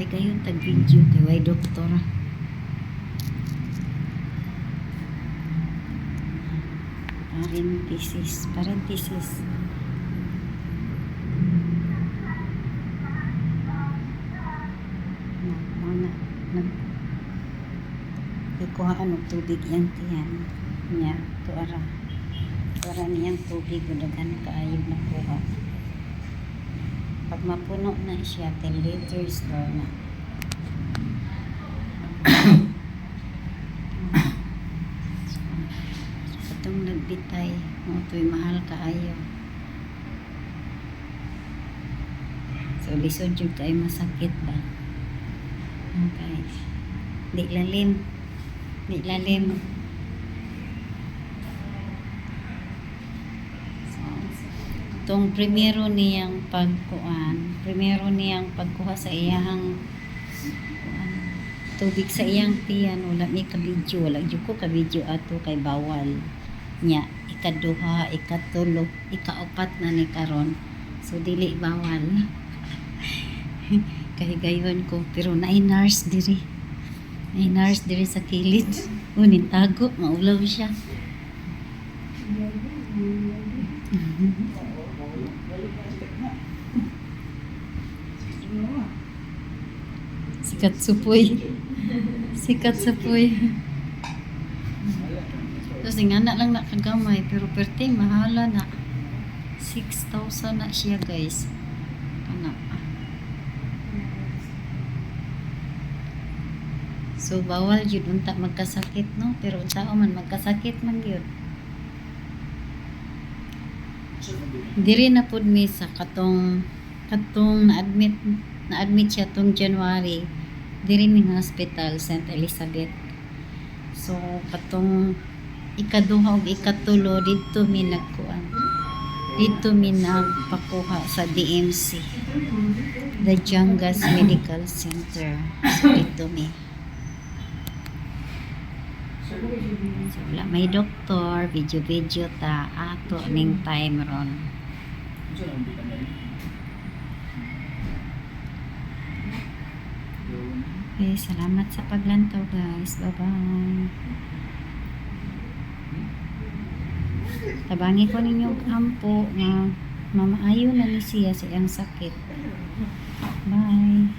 Higayon tag video kay way doktor. Parenthesis, parenthesis. Na, mana, nag Ikuhaan og tubig yang tiyan niya tuara. Tuara niyang tubig udagan kaayo na kuha. Pag mapuno na siya, 10 liters daw na. Itong nagbitay, mo to'y mahal kaayo. So, lisod yun kayo masakit ba? Okay. Di lalim. Di lalim. So, itong primero niyang pagkuan, primero niyang pagkuha sa iyang kuan, tubig sa iyang tiyan, wala may kabidyo, wala jud ko kabidyo ato kay bawal nya ikaduha, ikatulo, ikaapat na ni karon. So dili bawal. Kahigayon ko pero naay nurse diri. Naay nurse diri sa kilid. Unin tago, maulaw siya. Sikat supoy. Sikat supoy. Tapos nga na lang nakagamay pero perte mahala na. 6,000 na siya guys. Kana. So bawal yun unta magkasakit no pero tao man magkasakit man yun. Diri na pud mi sa katong katong na-admit na-admit siya tong January diri ning hospital St. Elizabeth. So katong ikaduha ug ikatulo dito mi nagkuan. Dito mi nagpakuha sa DMC. The Jangas Medical Center. So dito mi. So, wala may doktor, video-video ta, ato ning time ron. Okay, salamat sa paglantaw guys. Bye-bye. Tabangi ko ninyong kampo nga mamaayo na ni siya sa iyang sakit. Bye.